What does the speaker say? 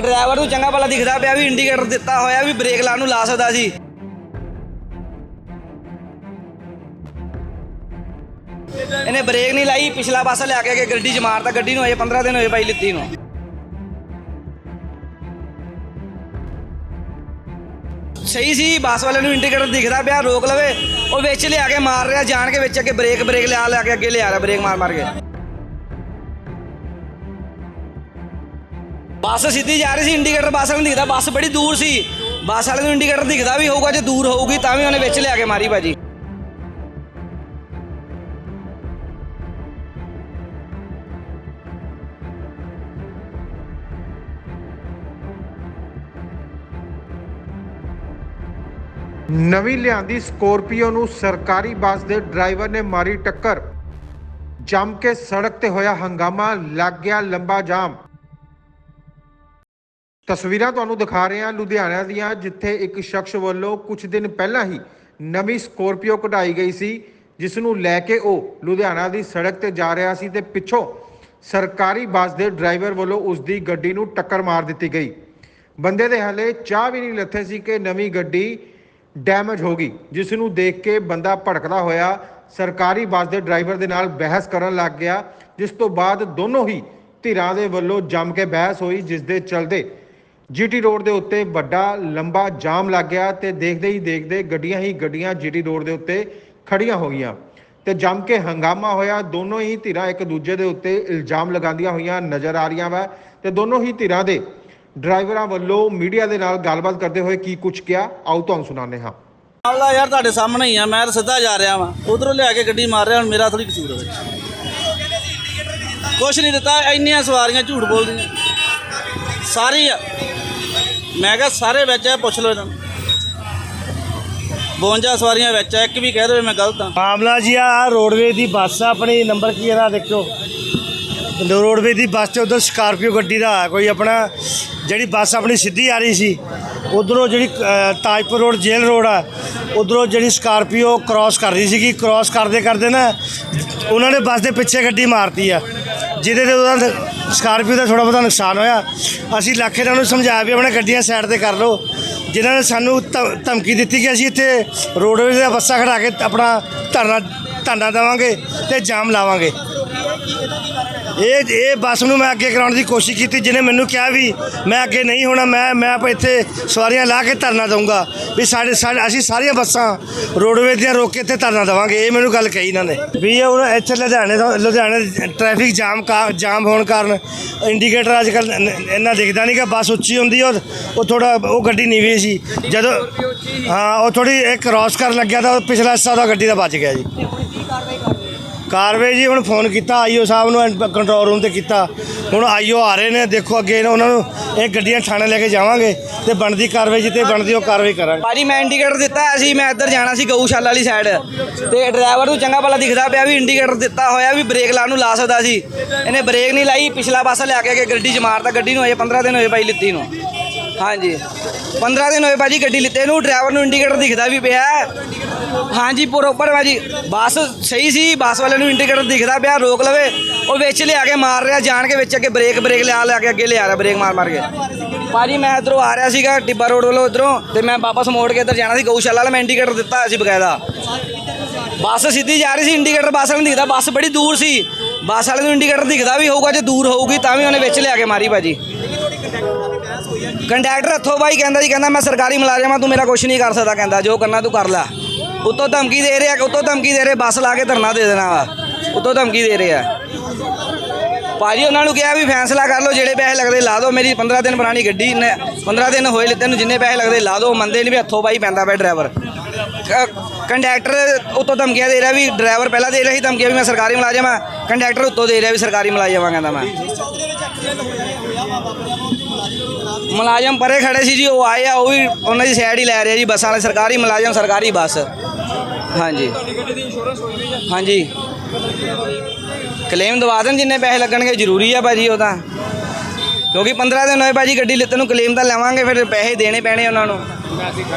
Driver ਨੂੰ ਚੰਗਾ ਭਲਾ ਦਿਖਦਾ ਪਿਆ ਵੀ ਇੰਡੀਕੇਟਰ ਦਿੱਤਾ ਹੋਇਆ ਵੀ ਬ੍ਰੇਕ ਲਾਉਣ ਨੂੰ ਲਾ ਸਕਦਾ ਸੀ। ਇਹਨੇ ਬ੍ਰੇਕ ਨਹੀਂ ਲਾਈ, ਪਿਛਲਾ ਪਾਸਾ ਲਿਆ ਕੇ ਅੱਗੇ ਗੱਡੀ 'ਚ ਮਾਰਤਾ, ਗੱਡੀ ਨੂੰ ਅਜੇ 15 ਦਿਨ ਹੋਏ ਭਾਈ ਲਿੱਤੀ ਨੂੰ। ਸਹੀ ਸੀ, ਬੱਸ ਵਾਲੇ ਨੂੰ ਇੰਡੀਕੇਟਰ ਦਿਖਦਾ ਪਿਆ, ਰੋਕ ਲਵੇ, ਉਹ ਵਿੱਚ ਲਿਆ ਕੇ ਮਾਰ ਰਿਹਾ, ਜਾਣ ਕੇ ਵਿੱਚ ਅੱਗੇ ਬ੍ਰੇਕ ਬ੍ਰੇਕ ਲਿਆ ਲਿਆ ਕੇ ਅੱਗੇ ਲਿਆ ਰਿਹਾ, ਬ੍ਰੇਕ ਮਾਰ ਮਾਰ ਕੇ। ਬੱਸ ਸਿੱਧੀ ਜਾ ਰਹੀ ਸੀ ਇੰਡੀਕੇਟਰ ਬੱਸ ਵਾਲੇ ਨੂੰ ਦਿਖਦਾ, ਬੱਸ ਬੜੀ ਦੂਰ ਸੀ। ਬੱਸ ਵਾਲੇ ਨੂੰ ਇੰਡੀਕੇਟਰ ਦਿਖਦਾ ਵੀ ਹੋਊਗਾ, ਜੇ ਦੂਰ ਹੋਊਗੀ ਤਾਂ ਵੀ ਉਹਨੇ ਵਿੱਚ ਲਿਆ ਕੇ ਮਾਰੀ ਭਾਜੀ। ਨਵੀਂ ਲਿਆਂਦੀ ਸਕੋਰਪੀਓ ਨੂੰ ਸਰਕਾਰੀ ਬੱਸ ਦੇ ਡਰਾਈਵਰ ਨੇ ਮਾਰੀ ਟੱਕਰ। ਜੰਮ ਕੇ ਸੜਕ ਤੇ ਹੋਇਆ ਹੰਗਾਮਾ, ਲੱਗ ਗਿਆ ਲੰਬਾ ਜਾਮ। ਤਸਵੀਰਾਂ ਤੁਹਾਨੂੰ ਦਿਖਾ ਰਹੇ ਹਾਂ ਲੁਧਿਆਣਾ ਦੀਆਂ, ਜਿੱਥੇ ਇੱਕ ਸ਼ਖਸ ਵੱਲੋਂ ਕੁਝ ਦਿਨ ਪਹਿਲਾਂ ਹੀ ਨਵੀਂ ਸਕੋਰਪੀਓ ਕਢਾਈ ਗਈ ਸੀ, ਜਿਸ ਨੂੰ ਲੈ ਕੇ ਉਹ ਲੁਧਿਆਣਾ ਦੀ ਸੜਕ ਤੇ ਜਾ ਰਿਹਾ ਸੀ ਤੇ ਪਿੱਛੋਂ ਸਰਕਾਰੀ ਬੱਸ ਦੇ ਡਰਾਈਵਰ ਵੱਲੋਂ ਉਸ ਦੀ ਗੱਡੀ ਨੂੰ ਟੱਕਰ ਮਾਰ ਦਿੱਤੀ ਗਈ। ਬੰਦੇ ਦੇ ਹਲੇ ਚਾਹ ਵੀ ਨਹੀਂ ਲੱਥੇ ਸੀ ਕਿ ਨਵੀਂ ਗੱਡੀ ਡੈਮੇਜ ਹੋ ਗਈ, ਜਿਸ ਨੂੰ ਦੇਖ ਕੇ ਬੰਦਾ ਭੜਕਦਾ ਹੋਇਆ ਸਰਕਾਰੀ ਬੱਸ ਦੇ ਡਰਾਈਵਰ ਦੇ ਨਾਲ ਬਹਿਸ ਕਰਨ ਲੱਗ ਗਿਆ, ਜਿਸ ਤੋਂ ਬਾਅਦ ਦੋਨੋਂ ਹੀ ਧਿਰਾਂ ਦੇ ਵੱਲੋਂ ਜੰਮ ਕੇ ਬਹਿਸ ਹੋਈ, ਜਿਸ ਦੇ ਚਲਦੇ ਜੀਟੀ ਰੋਡ ਦੇ ਉੱਤੇ ਵੱਡਾ, ਲੰਬਾ ਜਾਮ ਲੱਗ ਗਿਆ ਤੇ ਦੇਖਦੇ ਹੀ ਦੇਖਦੇ ਗੱਡੀਆਂ ਹੀ ਗੱਡੀਆਂ ਜੀਟੀ ਰੋਡ ਦੇ ਉੱਤੇ ਖੜੀਆਂ ਹੋ ਗਈਆਂ ਤੇ ਜੰਮ ਕੇ ਹੰਗਾਮਾ ਹੋਇਆ, ਦੋਨੋਂ ਹੀ ਧਿਰਾਂ ਇੱਕ ਦੂਜੇ ਦੇ ਉੱਤੇ ਇਲਜ਼ਾਮ ਲਗਾਉਂਦੀਆਂ ਹੋਈਆਂ ਨਜ਼ਰ ਆ ਰਹੀਆਂ ਵਾ ਤੇ ਦੋਨੋਂ ਹੀ ਧਿਰਾਂ ਦੇ ਡਰਾਈਵਰਾਂ ਵੱਲੋਂ ਮੀਡੀਆ ਦੇ ਨਾਲ ਗੱਲਬਾਤ ਕਰਦੇ ਹੋਏ ਕੀ ਕੁਝ ਕਿਹਾ, ਆਓ ਤੁਹਾਨੂੰ ਸੁਣਾਉਂਦੇ ਹਾਂ। ਮਾਮਲਾ ਯਾਰ, ਤੁਹਾਡੇ ਸਾਹਮਣੇ ਹੀ ਆ, ਮੈਂ ਤਾਂ ਸਿੱਧਾ ਜਾ ਰਿਹਾ ਵਾਂ। ਉਧਰੋਂ ਲਿਆ ਕੇ ਗੱਡੀ ਮਾਰ ਰਿਹਾ, ਹੁਣ ਮੇਰਾ ਥੋੜੀ ਕਸੂਰ ਹੋਵੇ ਕੁਛ ਨਹੀਂ ਦਿੱਤਾ, ਇੰਨੀਆਂ ਸਵਾਰੀਆਂ ਝੂਠ ਬੋਲਦੀਆਂ। ਸਾਰੀ ਆ। ਮੈਂ ਕਿਹਾ ਸਾਰੇ ਵਿੱਚ ਆ, ਪੁੱਛ ਲਓ ਇਹਨਾਂ ਨੂੰ। 52 ਸਵਾਰੀਆਂ ਵਿੱਚ ਆ, ਇੱਕ ਵੀ ਕਹਿ ਦੇਵੇ ਮੈਂ ਗਲਤ ਆ। ਮਾਮਲਾ ਜੀ, ਆ ਰੋਡਵੇ ਦੀ ਬੱਸ ਆ, ਆਪਣੀ ਨੰਬਰ ਕੀ ਇਹਦਾ ਦੇਖੋ ਰੋਡਵੇ ਦੀ ਬੱਸ ਤੇ ਉਧਰ ਸਕਾਰਪੀਓ ਗੱਡੀ ਦਾ ਆ, ਕੋਈ ਆਪਣਾ ਜਿਹੜੀ ਬੱਸ ਆਪਣੀ ਸਿੱਧੀ ਆ ਰਹੀ ਸੀ, ਉਧਰੋਂ ਜਿਹੜੀ ਤਾਜਪੁਰ ਰੋਡ, ਜੇਲ੍ਹ ਰੋਡ ਆ, ਉਧਰੋਂ ਜਿਹੜੀ ਸਕਾਰਪੀਓ ਕ੍ਰਾਸ ਕਰ ਰਹੀ ਸੀਗੀ ਕ੍ਰਾਸ ਕਰਦੇ ਕਰਦੇ ਨਾ, ਉਹਨਾਂ ਨੇ ਬੱਸ ਦੇ ਪਿੱਛੇ ਗੱਡੀ ਮਾਰਤੀ ਆ, ਜਿਹਦੇ ਤੇ ਉਹਦਾ ਸਕਾਰਪੀਓ ਦਾ ਥੋੜਾ ਬਹੁਤਾ ਨੁਕਸਾਨ ਹੋਇਆ। ਅਸੀਂ ਲੱਖੇ ਇਹਨਾਂ ਨੂੰ ਸਮਝਾਇਆ ਵੀ ਆਪਣੇ ਗੱਡੀਆਂ ਸਾਈਡ ਤੇ ਕਰ ਲਓ। ਜਿਨ੍ਹਾਂ ਨੇ ਸਾਨੂੰ ਧਮ- ਧਮਕੀ ਦਿੱਤੀ ਕਿ ਅਸੀਂ ਇੱਥੇ ਰੋਡਵੇਜ਼ ਦਾ ਬੱਸਾਂ ਖੜਾ ਕੇ ਆਪਣਾ ਧਰਨਾ ਧਰਨਾ ਦੇਵਾਂਗੇ ਤੇ ਜਾਮ ਲਾਵਾਂਗੇ। ਇਹ ਇਹ ਬੱਸ ਨੂੰ ਮੈਂ ਅੱਗੇ ਕਰਾਉਣ ਦੀ ਕੋਸ਼ਿਸ਼ ਕੀਤੀ, ਜਿਹਨੇ ਮੈਨੂੰ ਕਿਹਾ ਵੀ ਮੈਂ ਅੱਗੇ ਨਹੀਂ ਹੋਣਾ, ਮੈਂ ਮੈਂ ਆਪਾਂ ਇੱਥੇ ਸਵਾਰੀਆਂ ਲਾ ਕੇ ਧਰਨਾ ਦਊਂਗਾ, ਵੀ ਸਾਡੇ ਸਾਡੇ, ਅਸੀਂ ਸਾਰੀਆਂ ਬੱਸਾਂ ਰੋਡਵੇਜ਼ ਦੀਆਂ ਰੋਕ ਕੇ ਇੱਥੇ ਧਰਨਾ ਦੇਵਾਂਗੇ, ਇਹ ਮੈਨੂੰ ਗੱਲ ਕਹੀ ਇਹਨਾਂ ਨੇ। ਵੀ ਇਹ ਹੁਣ ਇੱਥੇ ਲੁਧਿਆਣੇ ਤੋਂ, ਲੁਧਿਆਣੇ ਟ੍ਰੈਫਿਕ ਜਾਮ ਕਾ ਜਾਮ ਹੋਣ ਕਾਰਨ ਇੰਡੀਕੇਟਰ ਅੱਜ ਕੱਲ ਇੰਨਾ ਦਿਖਦਾ ਨਹੀਂ ਕਿ ਬੱਸ ਉੱਚੀ ਹੁੰਦੀ ਔਰ ਉਹ ਥੋੜਾ ਉਹ ਗੱਡੀ ਨੀਵੀਂ ਸੀ। ਜਦੋਂ, ਹਾਂ, ਉਹ ਥੋੜੀ ਇੱਕ ਕ੍ਰਾਸ ਕਰਨ ਲੱਗਿਆ ਤਾਂ ਉਹ ਪਿਛਲਾ ਹਿੱਸਾ ਉਹਦਾ ਗੱਡੀ ਦਾ ਬਚ ਗਿਆ ਜੀ। ਕਾਰਵਾਈ ਜੀ, ਹੁਣ ਫੋਨ ਕੀਤਾ, ਆਈਓ ਸਾਹਿਬ ਨੂੰ ਕੰਟਰੋਲ ਰੂਮ ਤੇ ਕੀਤਾ। ਹੁਣ ਆਈਓ ਆ ਰਹੇ ਨੇ, ਦੇਖੋ ਅੱਗੇ ਉਹਨਾਂ ਨੂੰ ਇਹ ਗੱਡੀਆਂ ਥਾਣੇ ਲੈ ਕੇ ਜਾਵਾਂਗੇ ਤੇ ਬਣਦੀ ਕਾਰਵਾਈ ਜਿੱਤੇ ਬਣਦੀ ਉਹ ਕਾਰਵਾਈ ਕਰਾਂਗੇ। ਭਾਜੀ, ਮੈਂ ਇੰਡੀਕੇਟਰ ਦਿੱਤਾ ਹੋਇਆ ਸੀ ਮੈਂ ਇੱਧਰ ਜਾਣਾ ਸੀ ਗਊਸ਼ਾਲਾ ਵਾਲੀ ਸਾਈਡ ਤੇ ਡਰਾਈਵਰ ਨੂੰ ਚੰਗਾ ਭਲਾ ਦਿਖਦਾ ਪਿਆ ਵੀ ਇੰਡੀਕੇਟਰ ਦਿੱਤਾ ਹੋਇਆ ਵੀ ਬ੍ਰੇਕ ਲਾਉਣ ਨੂੰ ਲਾ ਸਕਦਾ ਸੀ। ਇਹਨੇ ਬ੍ਰੇਕ ਨਹੀਂ ਲਾਈ, ਪਿਛਲਾ ਪਾਸਾ ਲਿਆ ਕੇ ਅੱਗੇ ਗੱਡੀ 'ਚ ਮਾਰਤਾ, ਗੱਡੀ ਨੂੰ ਅਜੇ 15 ਦਿਨ ਹੋਏ ਭਾਈ ਲਿੱਤੀ ਨੂੰ। ਹਾਂਜੀ। 15 ਦਿਨ ਹੋਏ ਭਾਜੀ ਗੱਡੀ ਲਿੱਤੇ ਨੂੰ ਡਰਾਈਵਰ ਨੂੰ ਇੰਡੀਕੇਟਰ ਦਿਖਦਾ ਵੀ ਪਿਆ। ਹਾਂਜੀ ਪ੍ਰੋਪਰ ਭਾਜੀ ਬੱਸ ਸਹੀ ਸੀ, ਬੱਸ ਵਾਲੇ ਨੂੰ ਇੰਡੀਕੇਟਰ ਦਿਖਦਾ ਪਿਆ, ਰੋਕ ਲਵੇ। ਉਹ ਵਿੱਚ ਲਿਆ ਕੇ ਮਾਰ ਰਿਹਾ, ਜਾਣ ਕੇ ਵਿੱਚ ਅੱਗੇ ਬ੍ਰੇਕ ਬ੍ਰੇਕ ਲਿਆ ਲਿਆ ਕੇ ਅੱਗੇ ਲਿਆ ਰਿਹਾ, ਬ੍ਰੇਕ ਮਾਰ ਮਾਰ ਕੇ। ਭਾਜੀ, ਮੈਂ ਇਧਰੋਂ ਆ ਰਿਹਾ ਸੀਗਾ, ਟਿੱਬਾ ਰੋਡ ਵੱਲੋਂ ਇਧਰੋਂ, ਤੇ ਮੈਂ ਵਾਪਸ ਮੋੜ ਕੇ ਇੱਧਰ ਜਾਣਾ ਸੀ। ਗਊਸ਼ਾਲਾ ਵਾਲਾ ਮੈਂ ਇੰਡੀਕੇਟਰ ਦਿੱਤਾ ਹੋਇਆ ਸੀ ਬਕਾਇਦਾ। ਬੱਸ ਸਿੱਧੀ ਜਾ ਰਹੀ ਸੀ, ਇੰਡੀਕੇਟਰ ਬੱਸ ਵਾਲੇ ਨੂੰ ਦਿਖਦਾ। ਬੱਸ ਬੜੀ ਦੂਰ ਸੀ। ਬੱਸ ਵਾਲੇ ਨੂੰ ਇੰਡੀਕੇਟਰ ਦਿਖਦਾ ਵੀ ਹੋਊਗਾ, ਜੇ ਦੂਰ ਹੋਊਗੀ ਤਾਂ ਵੀ ਉਹਨੇ ਵਿੱਚ ਲਿਆ ਕੇ ਮਾਰੀ ਭਾਜੀ। ਕੰਡਕਟਰ ਹੱਥੋਂ ਬਾਈ ਕਹਿੰਦਾ ਜੀ, ਕਹਿੰਦਾ ਮੈਂ ਸਰਕਾਰੀ ਮੁਲਾਜ਼ਮ ਆ ਤੂੰ ਮੇਰਾ ਕੁਝ ਨਹੀਂ ਕਰ ਸਕਦਾ, ਕਹਿੰਦਾ, ਜੋ ਕਰਨਾ ਤੂੰ ਕਰ ਲੈ। ਉੱਤੋਂ ਧਮਕੀ ਦੇ ਰਿਹਾ ਉੱਤੋਂ ਧਮਕੀ ਦੇ ਰਿਹਾ, ਬੱਸ ਲਾ ਕੇ ਧਰਨਾ ਦੇ ਦੇਣਾ ਵਾ। ਉੱਤੋਂ ਧਮਕੀ ਦੇ ਰਿਹਾ। ਆ ਭਾਜੀ, ਉਹਨਾਂ ਨੂੰ ਕਿਹਾ ਵੀ ਫੈਸਲਾ ਕਰ ਲਓ, ਜਿਹੜੇ ਪੈਸੇ ਲੱਗਦੇ ਲਾ ਦਿਓ। ਮੇਰੀ 15 ਦਿਨ ਪੁਰਾਣੀ ਗੱਡੀ ਨੇ 15 ਦਿਨ ਹੋਏ ਲਿੱਤੇ ਨੂੰ ਜਿੰਨੇ ਪੈਸੇ ਲੱਗਦੇ ਲਾ ਦਿਓ ਮੰਨਦੇ ਨਹੀਂ ਵੀ ਹੱਥੋਂ ਬਾਈ ਪੈਂਦਾ ਪਿਆ ਡਰਾਈਵਰ। ਕੰਡਕਟਰ ਉੱਤੋਂ ਧਮਕੀਆਂ ਦੇ ਰਿਹਾ ਵੀ ਡਰਾਈਵਰ ਪਹਿਲਾਂ ਦੇ ਰਿਹਾ ਸੀ, ਧਮਕੀਆਂ ਵੀ ਮੈਂ ਸਰਕਾਰੀ ਮੁਲਾਜ਼ਮ ਆ ਕੰਡਕਟਰ ਉੱਤੋਂ ਦੇ ਰਿਹਾ ਵੀ ਸਰਕਾਰੀ ਮੁਲਾਜ਼ਮ ਆ ਕਹਿੰਦਾ ਮੈਂ। ਮੁਲਾਜ਼ਮ ਪਰੇ ਖੜੇ ਸੀ ਜੀ, ਉਹ ਆਏ ਆ, ਉਹ ਵੀ ਉਹਨਾਂ ਦੀ ਸਾਈਡ ਹੀ ਲੈ ਰਿਹਾ ਜੀ, ਬੱਸਾਂ ਵਾਲੇ, ਸਰਕਾਰੀ ਮੁਲਾਜ਼ਮ, ਸਰਕਾਰੀ ਬੱਸ। ਹਾਂਜੀ। ਹਾਂਜੀ। ਕਲੇਮ ਦਵਾ ਦੇਣ ਜਿੰਨੇ ਪੈਸੇ ਲੱਗਣਗੇ, ਜ਼ਰੂਰੀ ਆ ਭਾਜੀ ਉਹ ਤਾਂ। ਕਿਉਂਕਿ 15 ਦਿਨ ਹੋਏ ਭਾਜੀ ਗੱਡੀ ਲਿੱਤਣ ਨੂੰ ਕਲੇਮ ਤਾਂ ਲਵਾਂਗੇ, ਫਿਰ ਪੈਸੇ ਦੇਣੇ ਪੈਣੇ ਉਹਨਾਂ ਨੂੰ।